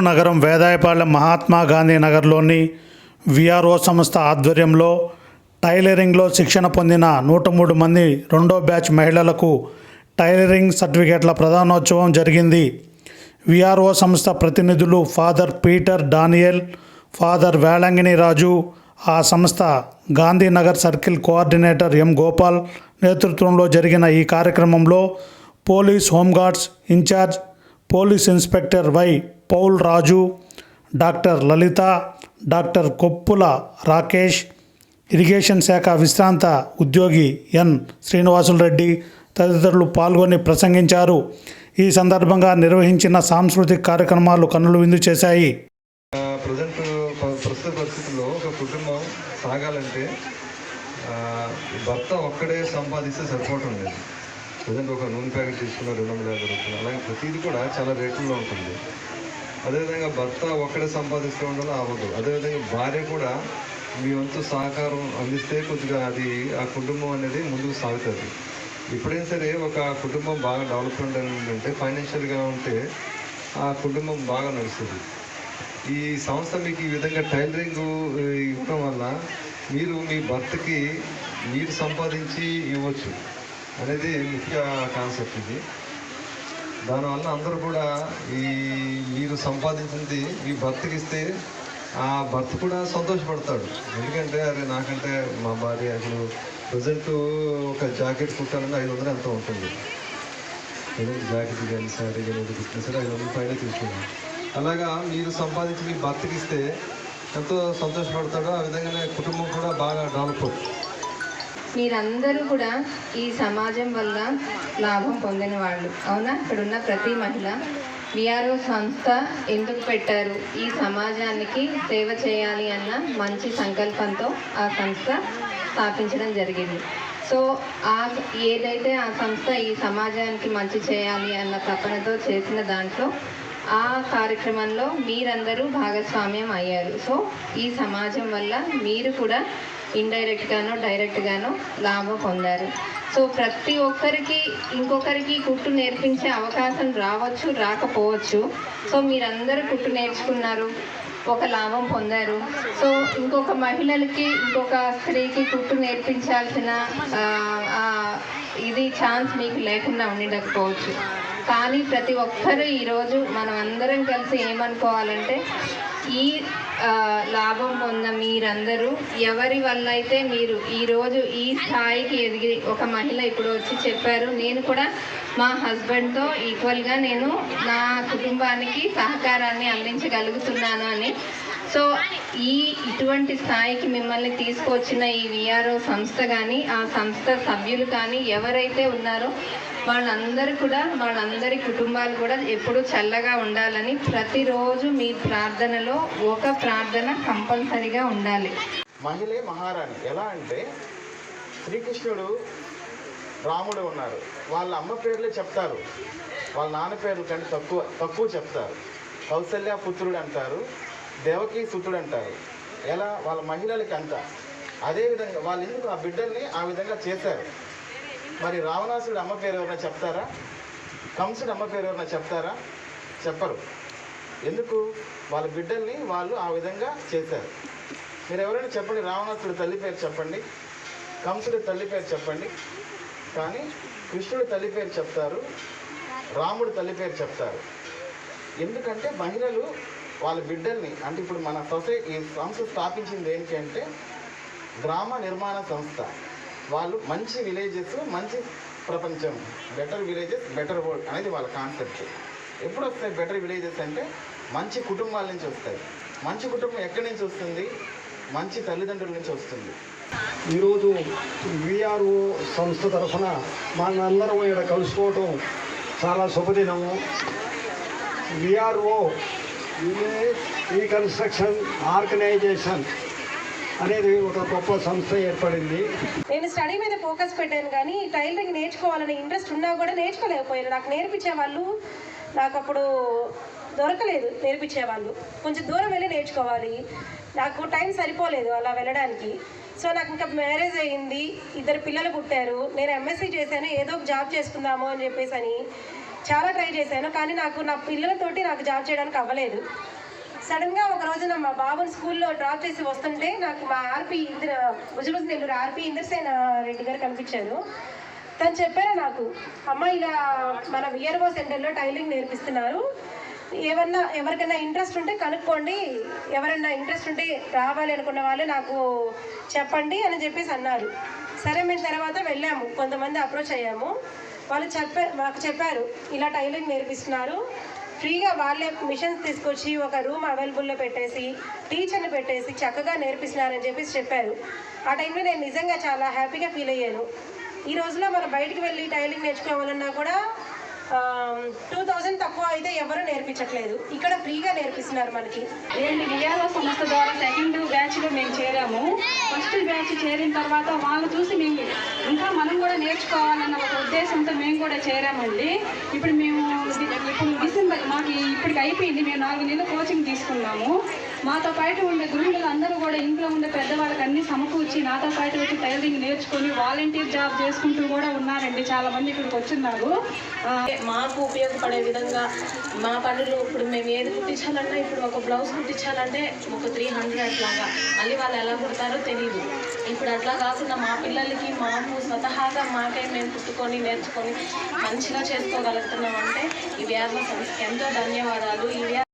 నగరం వేదాయపాలెం మహాత్మా గాంధీ నగర్లోని విఆర్ఓ సంస్థ ఆధ్వర్యంలో టైలరింగ్లో శిక్షణ పొందిన నూట మూడు మంది రెండో బ్యాచ్ మహిళలకు టైలరింగ్ సర్టిఫికేట్ల ప్రధానోత్సవం జరిగింది. విఆర్ఓ సంస్థ ప్రతినిధులు ఫాదర్ పీటర్ డానియల్ ఫాదర్ వేళంగిని రాజు ఆ సంస్థ Gandhinagar circle coordinator M Gopal నేతృత్వంలో జరిగిన ఈ కార్యక్రమంలో police home guards incharge police inspector Y Paul Raju doctor Lalitha doctor Koppula Rakesh irrigation శాఖ విశ్రాంత ఉద్యోగి ఎన్. శ్రీనివాసులు రెడ్డి తదితరులు పాల్గొని ప్రసంగించారు. ఈ సందర్భంగా నిర్వహించిన సాంస్కృతిక కార్యక్రమాలు కన్నులు విందు చేశాయి. ప్రజెంట్ ప్రస్తుత పరిస్థితుల్లో ఒక కుటుంబం సాగాలంటే భర్త ఒక్కడే సంపాదిస్తే సరిపోవటం లేదు. ప్రజెంట్ ఒక నూనె ప్యాకెట్ తీసుకున్న రెండు వందల యాభై రూపాయలు. అలాగే ప్రతిదీ కూడా చాలా రేట్లలో ఉంటుంది. అదేవిధంగా భర్త ఒక్కడే సంపాదిస్తూ ఉండడం అవ్వదు. అదేవిధంగా భార్య కూడా మీ వంతు సహకారం అందిస్తే కొద్దిగా అది ఆ కుటుంబం అనేది ముందుకు సాగుతుంది. ఎప్పుడైనా సరే ఒక కుటుంబం బాగా డెవలప్మెంట్ అంటే ఫైనాన్షియల్గా ఉంటే ఆ కుటుంబం బాగా నడుస్తుంది. ఈ సంస్థ మీకు ఈ విధంగా టైలరింగ్ ఇవ్వడం వల్ల మీరు మీ భర్తకి మీరు సంపాదించి ఇవ్వచ్చు అనేది ముఖ్య కాన్సెప్ట్ ఇది. దానివల్ల అందరూ కూడా ఈ మీరు సంపాదించింది మీ భర్తకి ఇస్తే ఆ భర్త కూడా సంతోషపడతాడు. ఎందుకంటే అరే నాకంటే మా భార్య అసలు ప్రజెంట్ ఒక జాకెట్ కుట్టాలంటే ఐదు వందలు ఎంత ఉంటుంది. ఏదైనా జాకెట్ కానీ శారీ కానీ ఏదో కుట్టినా సరే ఐదు వందల పైన తీసుకున్నాం అలాగా మీరు సంపాదించి మీ భర్తకి ఇస్తే ఎంతో సంతోషపడతాడో. ఆ విధంగానే కుటుంబం కూడా బాగా డెవలప్ అవుతుంది. మీరందరూ కూడా ఈ సమాజం వల్ల లాభం పొందిన వాళ్ళు. అవునా? ఇక్కడున్న ప్రతి మహిళ. విఆర్ఓ సంస్థ ఎందుకు పెట్టారు? ఈ సమాజానికి సేవ చేయాలి అన్న మంచి సంకల్పంతో ఆ సంస్థ స్థాపించడం జరిగింది. సో ఆ ఏదైతే ఆ సంస్థ ఈ సమాజానికి మంచి చేయాలి అన్న తపనతో చేసిన దాంట్లో ఆ కార్యక్రమంలో మీరందరూ భాగస్వామ్యం అయ్యారు. సో ఈ సమాజం వల్ల మీరు కూడా ఇండైరెక్ట్గానో డైరెక్ట్గానో లాభం పొందారు. సో ప్రతి ఒక్కరికి ఇంకొకరికి కుట్టు నేర్పించే అవకాశం రావచ్చు రాకపోవచ్చు. సో మీరందరూ కుట్టు నేర్చుకున్నారు ఒక లాభం పొందారు. సో ఇంకొక మహిళలకి ఇంకొక స్త్రీకి కుట్టు నేర్పించాల్సిన ఇది ఛాన్స్ మీకు లేకుండా ఉండకపోవచ్చు. కానీ ప్రతి ఒక్కరూ ఈరోజు మనం అందరం కలిసి ఏమనుకోవాలంటే ఈ లాభం పొంద మీరందరూ ఎవరి వల్ల అయితే మీరు ఈరోజు ఈ స్థాయికి ఎదిగి ఒక మహిళ ఇప్పుడు వచ్చి చెప్పారు నేను కూడా మా హస్బెండ్తో ఈక్వల్గా నేను నా కుటుంబానికి సహకారాన్ని అందించగలుగుతున్నాను అని సో ఈ ఇటువంటి స్థాయికి మిమ్మల్ని తీసుకొచ్చిన ఈ విఆర్ఓ సంస్థ కానీ ఆ సంస్థ సభ్యులు కానీ ఎవరైతే ఉన్నారో వాళ్ళందరూ కూడా వాళ్ళందరి కుటుంబాలు కూడా ఎప్పుడూ చల్లగా ఉండాలని ప్రతిరోజు మీ ప్రార్థనలో ఒక ప్రార్థన కంపల్సరిగా ఉండాలి. మహిళే మహారాణి. ఎలా అంటే శ్రీకృష్ణుడు రాముడు ఉన్నారు. వాళ్ళ అమ్మ పేర్లే చెప్తారు. వాళ్ళ నాన్న పేర్లు కంటే తక్కువ తక్కువ చెప్తారు. కౌసల్య పుత్రుడు అంటారు. దేవకి సుతుడు అంటారు. ఎలా? వాళ్ళ మహిళలకి అంత అదేవిధంగా వాళ్ళు ఎందుకు ఆ బిడ్డల్ని ఆ విధంగా చేశారు? మరి రావణాసుడు అమ్మ పేరు ఎవరైనా చెప్తారా? కంసుడు అమ్మ పేరు ఎవరైనా చెప్తారా? చెప్పరు. ఎందుకు? వాళ్ళ బిడ్డల్ని వాళ్ళు ఆ విధంగా చేశారు. మీరు ఎవరైనా చెప్పండి రావణాసుడు తల్లి పేరు చెప్పండి కంసుడి తల్లి పేరు చెప్పండి కానీ కృష్ణుడి తల్లి పేరు చెప్తారు రాముడు తల్లి పేరు చెప్తారు. ఎందుకంటే మహిళలు వాళ్ళ బిడ్డల్ని అంటే ఇప్పుడు మన సొసైటీ ఈ సంస్థ స్థాపించింది ఏంటి అంటే గ్రామ నిర్మాణ సంస్థ. వాళ్ళు మంచి విలేజెస్ మంచి ప్రపంచం బెటర్ విలేజెస్ బెటర్ వరల్డ్ అనేది వాళ్ళ కాన్సెప్ట్. ఎప్పుడు వస్తాయి బెటర్ విలేజెస్ అంటే మంచి కుటుంబాల నుంచి వస్తాయి. మంచి కుటుంబం ఎక్కడి నుంచి వస్తుంది? మంచి తల్లిదండ్రుల నుంచి వస్తుంది. ఈరోజు విఆర్ఓ సంస్థ తరఫున మనందరం ఇక్కడ కలుసుకోవటం చాలా శుభదినము. విఆర్ఓ రీకన్స్ట్రక్షన్ ఆర్గనైజేషన్ అనేది ఒక గొప్ప సంస్థ ఏర్పడింది. నేను స్టడీ మీద ఫోకస్ పెట్టాను కానీ టైలరింగ్ నేర్చుకోవాలనే ఇంట్రెస్ట్ ఉన్నా కూడా నేర్చుకోలేకపోయాను. నాకు నేర్పించే వాళ్ళు నాకు అప్పుడు దొరకలేదు నేర్పించే వాళ్ళు. కొంచెం దూరం వెళ్ళి నేర్చుకోవాలి. నాకు టైం సరిపోలేదు అలా వెళ్ళడానికి. సో నాకు ఇంకా మ్యారేజ్ అయ్యింది. ఇద్దరు పిల్లలు పుట్టారు. నేను ఎంఎస్సీ చేశాను. ఏదో ఒక జాబ్ చేసుకుందాము అని చెప్పేసి అని చాలా ట్రై చేశాను. కానీ నాకు నా పిల్లలతోటి నాకు జాబ్ చేయడానికి అవ్వలేదు. సడన్గా ఒక రోజున మా బాబుని స్కూల్లో డ్రాప్ చేసి వస్తుంటే నాకు మా ఆర్పి ఇంద్ర భుజభుజ నెల్లూరు ఆర్పి ఇంద్రసేన రెడ్డి గారు కనిపించారు. తను చెప్పారు నాకు అమ్మ ఇలా మన విఆర్ఓ సెంటర్లో టైలింగ్ నేర్పిస్తున్నారు. ఏమన్నా ఎవరికైనా ఇంట్రెస్ట్ ఉంటే కనుక్కోండి. ఎవరైనా ఇంట్రెస్ట్ ఉంటే రావాలి అనుకున్న వాళ్ళు నాకు చెప్పండి అని చెప్పేసి అన్నారు. సరే మేము తర్వాత వెళ్ళాము. కొంతమంది అప్రోచ్ అయ్యాము. వాళ్ళు చెప్పారు మాకు చెప్పారు ఇలా టైలింగ్ నేర్పిస్తున్నారు. ఫ్రీగా వాళ్ళే మిషన్స్ తీసుకొచ్చి ఒక రూమ్ అవైలబుల్లో పెట్టేసి టీచర్ని పెట్టేసి చక్కగా నేర్పిస్తున్నారని చెప్పేసి చెప్పారు. ఆ టైంలో నేను నిజంగా చాలా హ్యాపీగా ఫీల్ అయ్యాను. ఈ రోజులో మనం బయటికి వెళ్ళి టైలింగ్ నేర్చుకోవాలన్నా కూడా టూ థౌజండ్ తక్కువ అయితే ఎవరు నేర్పించట్లేదు. ఇక్కడ ఫ్రీగా నేర్పిస్తున్నారు మనకి. ఏంటి విఆర్ఓ సంస్థ ద్వారా సెకండ్ బ్యాచ్లో మేము చేరాము. ఫస్ట్ బ్యాచ్ చేరిన తర్వాత వాళ్ళు చూసి మేము ఇంకా మనం కూడా నేర్చుకోవాలన్న ఒక ఉద్దేశంతో మేము కూడా చేరామండి. ఇప్పుడు మేము ఇప్పుడు డిసెంబర్ మాకు ఇప్పటికి అయిపోయింది. మేము నాలుగు నెలలు కోచింగ్ తీసుకున్నాము. మాతో పాటు ఉండే గృహిణులు అందరూ కూడా ఇంట్లో ఉండే పెద్దవాళ్ళకి అన్ని సమకూర్చి నాతో పాటు వచ్చి టైలరింగ్ నేర్చుకొని వాలంటీర్ జాబ్ చేసుకుంటూ కూడా ఉన్నారండి. చాలా మంది ఇక్కడికి వచ్చిన్నారు. మాకు ఉపయోగపడే విధంగా మా పనులు ఇప్పుడు మేము ఏది కుట్టించాలన్నా ఇప్పుడు ఒక బ్లౌజ్ కుట్టించాలంటే ఒక త్రీ హండ్రెడ్ అట్లాగా మళ్ళీ వాళ్ళు ఎలా కుడతారో తెలియదు ఇప్పుడు అట్లా కాకుండా మా పిల్లలకి మాకు స్వతహాగా మాకే మేము కుట్టుకొని నేర్చుకొని మంచిగా చేసుకోగలుగుతున్నాం అంటే ఈ వ్యాధుల సంస్థకి ఎంతో ధన్యవాదాలు. ఈ